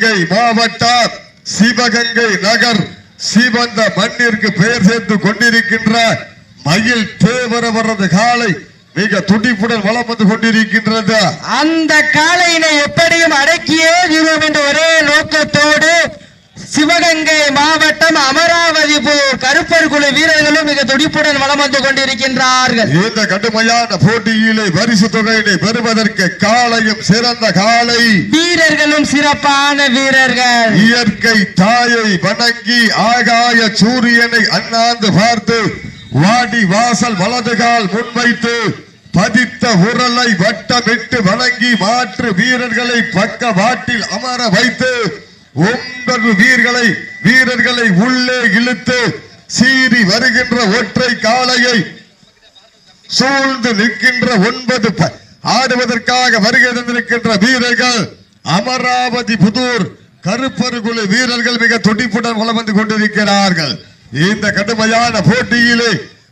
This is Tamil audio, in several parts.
சிவகங்கை மாவட்டம் சிவகங்கை நகர் சிவந்த மண்ணிற்கு பெயர் சேர்த்து கொண்டிருக்கின்ற மயில் தேவரவரது காலை மிக துடிப்புடன் வளம் வந்து கொண்டிருக்கின்றது. அந்த காலையினை எப்படியும் அடக்கியே தீர்வோம் என்ற ஒரே நோக்கத்தோடு சிவகங்கை மாவட்டம் அமராவதி அமராவதிபுர் கருப்பர் குழு வீரர்களும் மிக துடிப்புடன் வலம் வந்து கொண்டிருக்கின்றார்கள். இந்த கடுமையான போட்டியிலே பரிசு தொகையினை பெறுவதற்கு காளையும் சிறந்த காளை. வீரர்களும் சிறப்பான வீரர்கள். இயற்கை தாயை வணங்கி ஆகாய சூரியனை அண்ணாந்து பார்த்து வாடி வாசல் வலது கால் முன்வைத்து பதித்த உரலை வட்டமிட்டு வணங்கி மாற்று வீரர்களை பக்க வாட்டில் அமர வைத்து ஒன்பது வீர்களை வீரர்களை உள்ளே இழுத்து சீறி வருகின்ற ஒற்றை காளையை சூழ்ந்து நிற்கின்ற ஒன்பது ப- ஆடுவதற்காக வருகை தந்திருக்கின்ற வீரர்கள் அமராவதி புதூர் கருப்பருகுழு வீரர்கள் மிக துடிப்புடன் வளம் வந்து கொண்டிருக்கிறார்கள். இந்த கடுமையான போட்டியிலே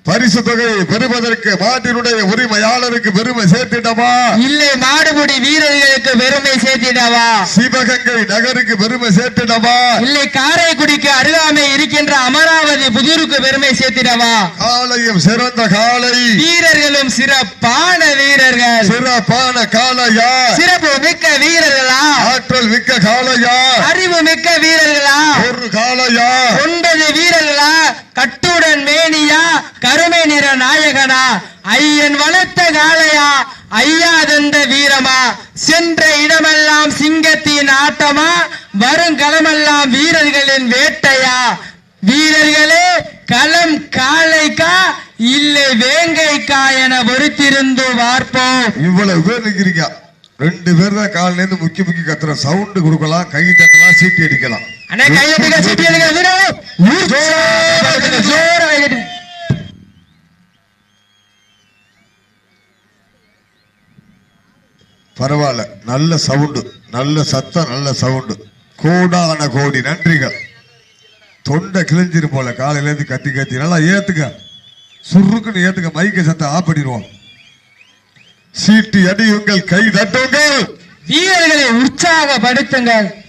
பரிசு தொகையை பெறுவதற்கு மாட்டினுடைய உரிமையாளருக்கு பெருமை சேர்த்திடவா? இல்லை மாடுபிடி வீரர்களுக்கு பெருமை சேர்த்திடவா? சிவகங்கை நகருக்கு பெருமை சேர்த்திடவா? இல்லை காரைக்குடிக்கு அருகாமை இருக்கின்ற அமராவதி புதூருக்கு பெருமை சேர்த்திடவா? காலையும் சிறந்த காலை வீரர்களும் சிறப்பான வீரர்கள். சிறப்பான காளையா? சிறப்பு மிக்க வீரர்களா? ஆற்றல் மிக்க காளையா? அறிவு மிக்க வீரர்களா? ஒரு காளையா? ஒன்பது வீரர்களா? மேனியா கருமை நிற நாயகனா ஐயன் வளர்த்த காளையா ஐயா தந்த வீரமா? சென்ற இடமெல்லாம் சிங்கத்தின் ஆட்டமா? வரும் களமெல்லாம் வீரர்களின் வேட்டையா? வீரர்களே களம் காளைக்கா இல்லை வேங்கைக்கா என பொறுத்திருந்து பார்ப்போம். இவ்வளவு பேர் நிக்கிறீங்க. ரெண்டு பேர் தான் காலையில இருந்து முக்கி முக்கி கத்துற சவுண்ட் கொடுக்கலாம் கை தட்டலாம் சீட்டி அடிக்கலாம். அண்ணா கையெட்டுக்க சீட்டி எடுக்க பரவாயில்ல. நல்ல சவுண்டு நல்ல சத்தம் நல்ல சவுண்டு கோடான கோடி நன்றிகள். தொண்டை கிழிஞ்சிரு போல காலையிலேருந்து கத்தி கத்தி. நல்லா ஏத்துக்க சுருக்குன்னு ஏத்துக்க மைக்க சத்தம் ஆஃப் பண்ணிடுவோம். சீட்டி அடியுங்கள் கை தட்டுங்கள். வீரர்களை உற்சாகப்படுத்துங்கள்.